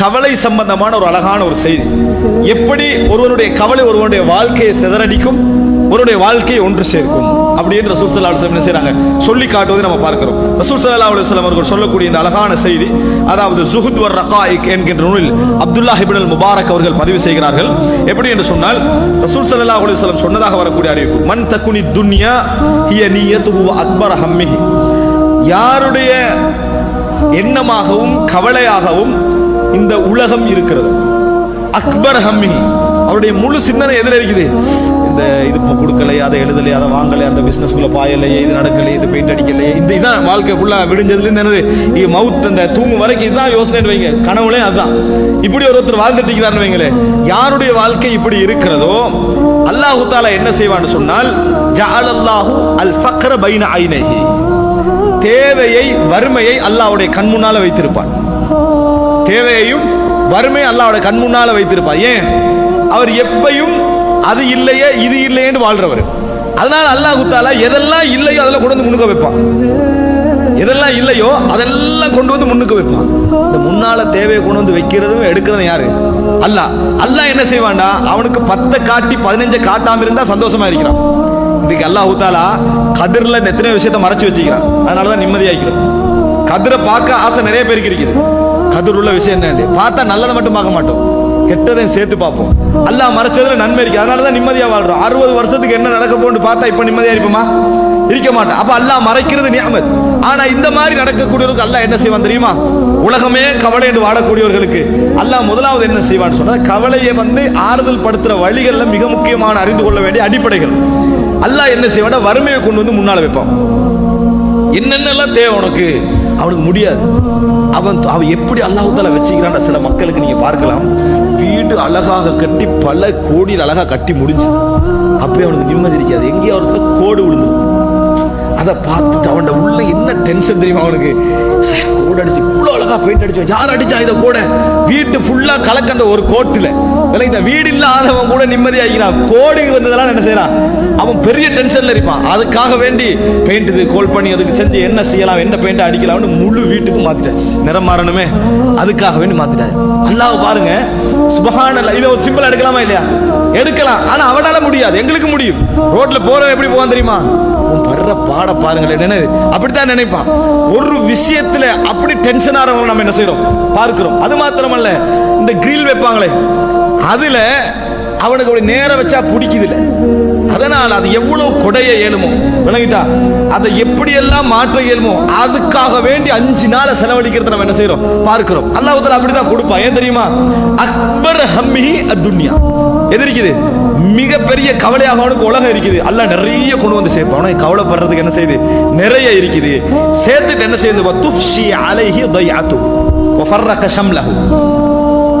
கவலை சம்பந்தமான ஒரு அழகான ஒரு செய்தி. எப்படி ஒருவனுடைய கவலை ஒருவனுடைய வாழ்க்கையை சிதறடிக்கும் ஒருவனுடைய வாழ்க்கையை ஒன்று சேர்க்கும் அப்படின்னு ரசூல் சல்லா அலுவலம் என்ன செய்யறாங்க சொல்லி காட்டுவதை நம்ம பார்க்கிறோம். ரசூல் சல்லா அலுவலம் அவர்கள் சொல்லக்கூடிய இந்த அழகான செய்தி அதாவது ஜுஹுத் வர் ரகாயிக் என்கின்ற நூலில் அப்துல்லா ஹிபின் முபாரக் அவர்கள் பதிவு செய்கிறார்கள். எப்படி என்று சொன்னால் ரசூல் சல்லா அலுவலம் சொன்னதாக வரக்கூடிய அறிவிப்பு மன் தக்குனி துன்யா ஹிய நீய வ அக்பர் ஹம்மிஹி. யாருடைய எண்ணமாகவும் கவலையாகவும் இந்த உலகம் இருக்கிறது. அக்பர் ஹம்மி அவருடைய முழு சிந்தனை எதில் இருக்குது? இந்த இது இப்போ கொடுக்கலையே அதை எழுதலையே அதை வாங்கலையே அந்த பிசினஸ்குள்ள பாயலையே இது நடக்கலையே இது பெயிண்ட் அடிக்கலையே இந்த இதான் வாழ்க்கை ஃபுல்லாக விடிஞ்சதுலேருந்து என்னது? இது மவுத் இந்த தூங்கும் வரைக்கும் இதுதான் யோசனை வைங்க. கனவுலே அதுதான். இப்படி ஒருத்தர் வாழ்ந்துட்டு இருக்கிறாருன்னு வைங்களேன் யாருடைய வாழ்க்கை இப்படி இருக்கிறதோ அல்லாஹு தாலா என்ன செய்வான்னு சொன்னால் ஜஅலல்லாஹு அல் ஃபக்ர பைன ஐனைஹி. தேவையை வறுமையை அல்லாஹ்வுடைய கண் முன்னால வைத்திருப்பான். தேவையையும் வறுமை அல்லாவோட கண் முன்னால வைத்திருப்பார். ஏன்? அவர் எப்பையும் அது இல்லையே இது இல்லையேன்னு வாழ்றவர். அதனால அல்லாஹ் தாலா எதெல்லாம் இல்லையோ அதெல்லாம் கொண்டு வந்து முன்னுக்க வைப்பான். எதெல்லாம் இல்லையோ அதெல்லாம் கொண்டு வந்து முன்னுக்கு வைப்பான். இந்த முன்னால தேவையை கொண்டு வந்து வைக்கிறதும் எடுக்கிறதும் யாரு? அல்லாஹ். அல்லாஹ் என்ன செய்வான்டா? அவனுக்கு பத்தை காட்டி பதினஞ்சை காட்டாம இருந்தா சந்தோஷமா இருக்கிறான். இன்னைக்கு அல்லாஹ் குத்தாலா கதிரில் எத்தனையோ விஷயத்தை மறைச்சு வச்சுக்கிறான். அதனாலதான் நிம்மதியாக்கிறோம் கதிரை பார்க்க ஆசை நிறைய பேருக்கு இருக்குது. கதிர் உள்ள விஷயம் என்ன பார்த்தா நல்லதை மட்டும் பார்க்க மாட்டோம். கெட்டதையும் சேர்த்து பார்ப்போம். அல்லா மறைச்சதுல நன்மை இருக்கு. அதனால தான் நிம்மதியாக வாழ்றோம். அறுபது வருஷத்துக்கு என்ன நடக்க போன்னு பார்த்தா இப்போ நிம்மதியாக இருப்போமா? இருக்க மாட்டோம். அப்ப அல்லாஹ் மறைக்கிறது நியமத். ஆனா இந்த மாதிரி நடக்கக்கூடியவருக்கு அல்லாஹ் என்ன செய்வான் தெரியுமா? உலகமே கவலை என்று வாழக்கூடியவர்களுக்கு அல்லாஹ் முதலாவது என்ன செய்வான்னு சொன்னா கவலையை வந்து ஆறுதல் படுத்துற வழிகள்ல மிக முக்கியமான அறிந்து கொள்ள வேண்டிய அடிப்படைகள். அல்லாஹ் என்ன செய்வான் வறுமையை கொண்டு வந்து முன்னால் வைப்பான். என்னென்னலாம் தேவை உனக்கு? அவனுக்கு முடியாது. அவன் அவன் எப்படி அல்லாஹால வச்சுக்கிறான் சில மக்களுக்கு நீங்க பார்க்கலாம். வீடு அழகாக கட்டி பல கோடியில் அழகா கட்டி முடிஞ்சுது. அப்பயே அவனுக்கு நிம்மதி இருக்காது. எங்கேயோ ஒருத்தர் கோடு விழுந்து அதை பார்த்துட்டு அவன் உள்ள என்ன டென்ஷன் தெரியுமா அவனுக்கு? அழகா பெயிண்ட் அடிச்சோம் யார் அடிச்சா இதை கூட வீட்டு ஃபுல்லா கலக்க அந்த ஒரு கோட்டுல. விளங்குதா? வீடு இல்லாதவன் கூட நிம்மதியாகிறான் கோடி வந்ததெல்லாம் என்ன செய்யறான்? அவன் பெரிய டென்ஷன்ல இருப்பான். அதுக்காக வேண்டி பெயிண்ட் இது கோல் பண்ணி அதுக்கு செஞ்சு என்ன செய்யலாம் என்ன பெயிண்ட் அடிக்கலாம்னு முழு வீட்டுக்கு மாத்திட்டாச்சு. நிறம் மாறணுமே. அதுக்காக வேண்டி மாத்திட்டாரு. அல்லாஹ் பாருங்க. சுபஹானல்லாஹ் இதை ஒரு சிம்பிள் எடுக்கலாமா இல்லையா? எடுக்கலாம். ஆனா அவனால முடியாது. எங்களுக்கு முடியும். ரோட்ல போறவன் எப்படி போவான் தெரியுமா? படுற பாட பாருங்களேன் என்னது அப்படித்தான் நினைப்பான். ஒரு விஷயத்துல அப்படி டென்ஷன் ஆறவங்க நம்ம என்ன செய்யறோம் பார்க்கிறோம். அது மாத்திரமல்ல இந்த கிரில் வைப்பாங்களே அதுல அவனுக்கு அப்படி நேரம் வச்சா பிடிக்குது இல்லை அதனால் அது எவ்வளவு கொடைய இயலுமோ விளங்கிட்டா? அதை எப்படியெல்லாம் மாற்ற இயலுமோ? அதுக்காக வேண்டி அஞ்சு நாளை செலவழிக்கிறத நம்ம என்ன செய்றோம்? பார்க்கிறோம். அல்லாஹ் அப்படிதான் கொடுப்பான் ஏன் தெரியுமா? அக்பர் ஹம்மிஹி அத்துன்யா. எது இருக்குது மிகப்பெரிய கவலையாக அவனுக்கு உலகம் இருக்குது. அல்ல நிறைய கொண்டு வந்து சேர்ப்பான். அவனுக்கு கவலைப்படுறதுக்கு என்ன செய்யுது நிறைய இருக்குது. சேர்த்துட்டு என்ன செய்யுது துஃப்ஷி அலைஹி தயாத்து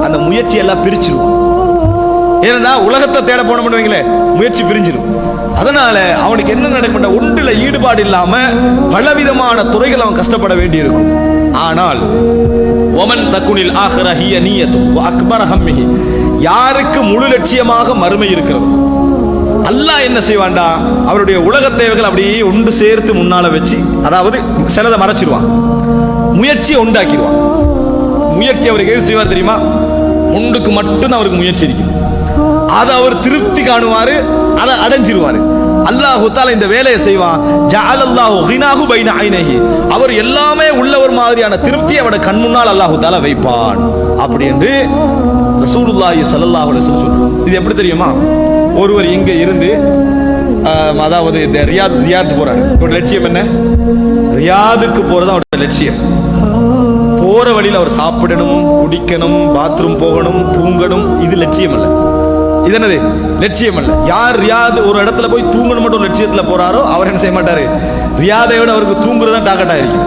அந்த முயற்சி எல்லாம் பிரிச்சிருவான் ஏன்னா உலகத்தை தேட போன பண்ணுவீங்களே முயற்சி பிரிஞ்சிடும் அதனால அவனுக்கு என்ன நடக்கும் ஒன்றில் ஈடுபாடு இல்லாம பலவிதமான துறைகள் அவன் கஷ்டப்பட வேண்டியிருக்கும். ஆனால் ஒமன் தக்குனில் ஆஹ்ர ஹிய நீயத்து அக்பர் ஹம்மிஹி யாருக்கு முழு லட்சியமாக மறுமை இருக்கிறது? அல்லாஹ் என்ன செய்வான்டா? அவருடைய உலக தேவைகள் அப்படியே ஒன்று சேர்த்து முன்னால வச்சு அதாவது சிலதை மறைச்சிருவான். முயற்சியை உண்டாக்கிடுவான் முயற்சி அவருக்கு எது செய்வார் தெரியுமா? ஒன்றுக்கு மட்டும்தான் அவருக்கு முயற்சி இருக்கும் அதை அவர் திருப்தி காணுவாரு அதை அடைஞ்சிருவாரு. அல்லாஹு தால இந்த வேலையை செய்வான். ஜஅலல்லாஹு கினாஹு பைன ஐனைஹி. அவர் எல்லாமே உள்ளவர் மாதிரியான திருப்தி அவட கண் முன்னால் அல்லாஹு தால வைப்பான். அப்படி என்று ரசூலுல்லாஹி ஸல்லல்லாஹு அலைஹி வஸல்லம் இது எப்படி தெரியுமா? ஒருவர் இங்க இருந்து ஆஹ், அதாவது இந்த ரியாத் ரியாத் போறாரு. இவரோட லட்சியம் என்ன? ரியாதுக்கு போறது அவரோட லட்சியம். போற வழியில் அவர் சாப்பிடணும் குடிக்கணும் பாத்ரூம் போகணும் தூங்கணும் இது லட்சியம் இல்லை இது என்னது லட்சியம் அல்ல யார் ரியாது ஒரு இடத்துல போய் தூங்கணும் மட்டும் ஒரு போறாரோ அவர் என்ன செய்ய மாட்டாரு? ரியாதை விட அவருக்கு தூங்குறது தான் டாக்கெட் இருக்கு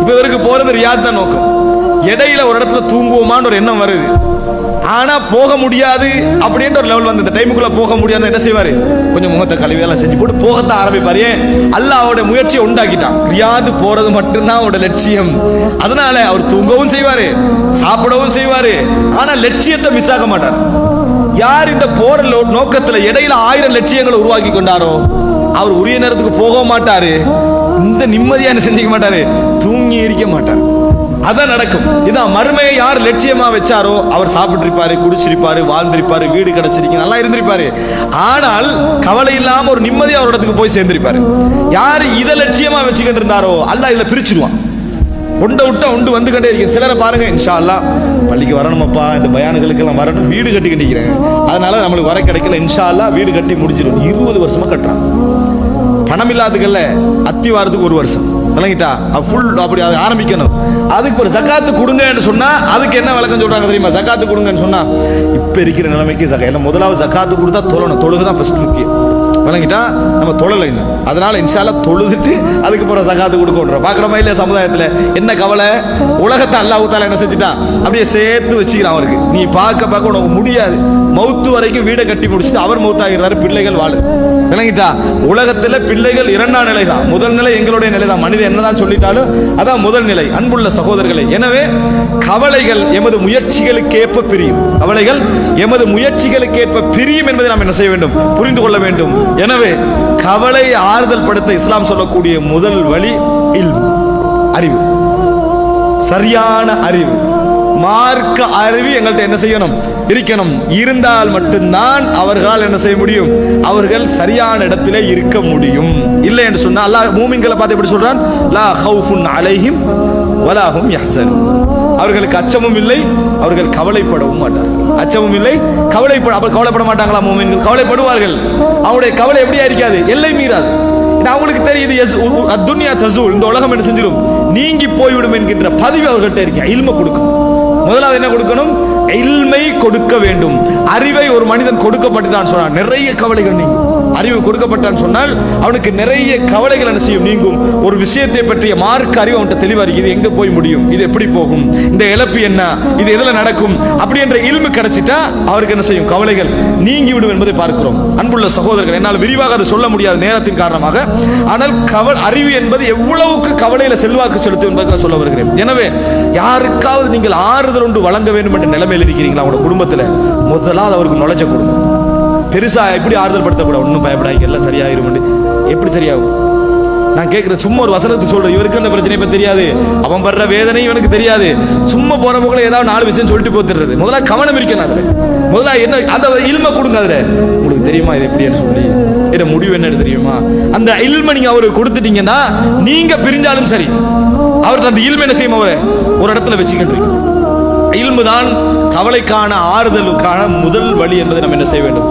இப்போ இவருக்கு போறது ரியாத் தான் நோக்கம். இடையில ஒரு இடத்துல தூங்குவோமான்னு ஒரு எண்ணம் வருது. ஆனா போக முடியாது அப்படின்ற ஒரு லெவல் வந்து இந்த டைமுக்குள்ள போக முடியாது என்ன செய்வாரு? கொஞ்சம் முகத்தை கழுவி எல்லாம் செஞ்சு போட்டு போகத்தான் ஆரம்பிப்பாரு. ஏன்? அல்லாஹ் அவருடைய முயற்சியை உண்டாக்கிட்டான். ரியாது போறது மட்டும்தான் அவரோட லட்சியம். அதனால அவர் தூங்கவும் செய்வாரு சாப்பிடவும் செய்வாரு. ஆனா லட்சியத்தை மிஸ் ஆக மாட்டார். யார் இந்த போற லோ- நோக்கத்துல இடையில ஆயிரம் லட்சியங்களை உருவாக்கி கொண்டாரோ அவர் உரிய நேரத்துக்கு போக மாட்டாரு. இந்த நிம்மதியா என்ன செஞ்சுக்க மாட்டாரு? தூங்கி இருக்க மாட்டார். அதான் நடக்கும். இதான் மறுமையை யார் லட்சியமா வச்சாரோ அவர் சாப்பிட்டிருப்பாரு குடிச்சிருப்பாரு வாழ்ந்திருப்பாரு வீடு கிடைச்சிருக்கு நல்லா இருந்திருப்பாரு. ஆனால் கவலை இல்லாம ஒரு நிம்மதியா ஒரு இடத்துக்கு போய் சேர்ந்திருப்பாரு. யார் இதை லட்சியமா வச்சுக்கிட்டு இருந்தாரோ அல்லாஹ் இதுல பிரிச்சிருவான். உண்டை விட்டா உண்டு வந்துகிட்டே இருக்கேன். சிலரை பாருங்க இன்ஷா பள்ளிக்கு வரணுமப்பா இந்த பயானுகளுக்கெல்லாம் வரணும் வீடு கட்டி கட்டிக்கிறேன் அதனால நம்மளுக்கு வர கிடைக்கல இன்ஷா வீடு கட்டி முடிச்சிடும் இருபது வருஷமா கட்டுறான். பணம் இல்லாதுக்கல்ல அத்தி வாரத்துக்கு ஒரு வருஷம். விளங்கிட்டா? ஃபுல் அப்படி அதை ஆரம்பிக்கணும். அதுக்கு ஒரு சக்காத்து கொடுங்கன்னு சொன்னா அதுக்கு என்ன விளக்கம் சொல்றாங்க தெரியுமா? சக்காத்து கொடுங்கன்னு சொன்னா இப்ப இருக்கிற நிலைமைக்கு ஜக்கா இல்லை முதலாவது சக்காத்து கொடுத்தா தொழணும். தொழுகு தான் ஃபர்ஸ்ட் முக்கியம். விளங்கிட்டா நம்ம தொழலை இன்னும். அதனால இன்ஷால தொழுதுட்டு அதுக்கு பிறகு ஜக்காத்து கொடுக்கணும் பார்க்குறோமா இல்லையா சமுதாயத்தில்? என்ன கவலை? உலகத்தை அல்லாஹ் என்ன செஞ்சுட்டான் அப்படியே சேர்த்து வச்சுக்கிறான் அவருக்கு. நீ பார்க்க பார்க்க உனக்கு முடியாது. மௌத்து வரைக்கும் வீடை கட்டி முடிச்சுட்டு அவர் மௌத்தாகிறாரு பிள்ளைகள் வாழு. விளங்கிட்டா? உலகத்துல பிள்ளைகள் இரண்டாம் நிலை தான் முதல் நிலை எங்களுடைய நிலை தான் மனிதன் என்னதான் சொல்லிட்டாலும் அதான் முதல் நிலை. அன்புள்ள சகோதரர்களை எனவே கவலைகள் எமது முயற்சிகளுக்கேற்ப பிரியும். கவலைகள் எமது முயற்சிகளுக்கேற்ப பிரியும் என்பதை நாம் என்ன செய்ய வேண்டும்? புரிந்து கொள்ள வேண்டும். எனவே கவலை ஆறுதல் படுத்த இஸ்லாம் சொல்லக்கூடிய முதல் வழி இல் அறிவு. சரியான அறிவு. மார்க்க அறிவு எங்கள்கிட்ட என்ன செய்யணும்? இருக்கணும். இருந்தால் மட்டும்தான் அவர்களால் என்ன செய்ய முடியும்? அவர்கள் சரியான இடத்திலே இருக்க முடியும். இல்லை என்று சொன்னால் அல்லாஹ் மூமிங்களை பார்த்து எப்படி சொல்றான்? லா ஹவுஃபுன் அலைஹிம் வலாஹும் யஹ்சன் அவர்களுக்கு அச்சமும் இல்லை அவர்கள் கவலைப்படவும் மாட்டார்கள். அச்சமும் இல்லை கவலைப்பட அவர் கவலைப்பட மாட்டாங்களா மோமின்கள்? கவலைப்படுவார்கள். அவருடைய கவலை எப்படியா இருக்காது? எல்லை மீறாது. அவங்களுக்கு தெரியுது எஸ் துன்யா தசூல் இந்த உலகம் என்ன செஞ்சிடும் நீங்கி போய்விடும் என்கின்ற பதிவு அவர்கள்ட்ட இருக்கேன் இல்ம கொடுக்கும் முதலாவது என்ன கொடுக்கணும்? இல்மை கொடுக்க வேண்டும். அறிவை ஒரு மனிதன் கொடுக்கப்பட்டுட்டான் சொன்னான் நிறைய கவலைகள் நீங்கும். அறிவு கொடுக்கப்பட்டான்னு சொன்னால் அவனுக்கு நிறைய கவலைகள் என்ன செய்யும்? நீங்கும். ஒரு விஷயத்தை பற்றிய மார்க்க அறிவு அவன்கிட்ட தெளிவாக இது எங்க போய் முடியும்? இது எப்படி போகும்? இந்த இழப்பு என்ன? இது எதுல நடக்கும்? அப்படி என்ற இல்மு கிடைச்சிட்டா அவருக்கு என்ன செய்யும்? கவலைகள் நீங்கிவிடும் என்பதை பார்க்கிறோம். அன்புள்ள சகோதரர்கள் என்னால் விரிவாக அதை சொல்ல முடியாத நேரத்தின் காரணமாக. ஆனால் கவல் அறிவு என்பது எவ்வளவுக்கு கவலையில செல்வாக்கு செலுத்தும் என்பதை சொல்ல வருகிறேன். எனவே யாருக்காவது நீங்கள் ஆறுதல் ஒன்று வழங்க வேண்டும் என்ற நிலைமையில் இருக்கிறீங்களா? உங்களோட குடும்பத்தில் முதலாவது அவருக்கு நுழைஞ்ச கொடுங்க பெருசா எப்படி ஆறுதல் படுத்தக்கூடாது. ஒன்றும் பயப்படாங்க எல்லாம் சரியாயிரும் எப்படி சரியாகும்? நான் கேட்கிறேன் சும்மா ஒரு வசனத்துக்கு சொல்றேன். இவருக்கு அந்த பிரச்சனை இப்ப தெரியாது. அவன் படுற வேதனையும் எனக்கு தெரியாது. சும்மா போற போகல ஏதாவது நாலு விஷயம் சொல்லிட்டு போத்துறது முதல்ல கவனம் இருக்கணும் அதுல. முதல்ல என்ன அந்த இல்ம கொடுங்க அதுல. உங்களுக்கு தெரியுமா இது எப்படின்னு சொல்லி? இதை முடிவு என்னன்னு தெரியுமா? அந்த இல்ம நீங்க அவருக்கு கொடுத்துட்டீங்கன்னா நீங்க பிரிஞ்சாலும் சரி. அவருக்கு அந்த இல்ம என்ன செய்யும் அவரை? ஒரு இடத்துல வச்சுக்கிட்டு இல்மு தான் கவலைக்கான ஆறுதலுக்கான முதல் வழி என்பதை நம்ம என்ன செய்ய வேண்டும்?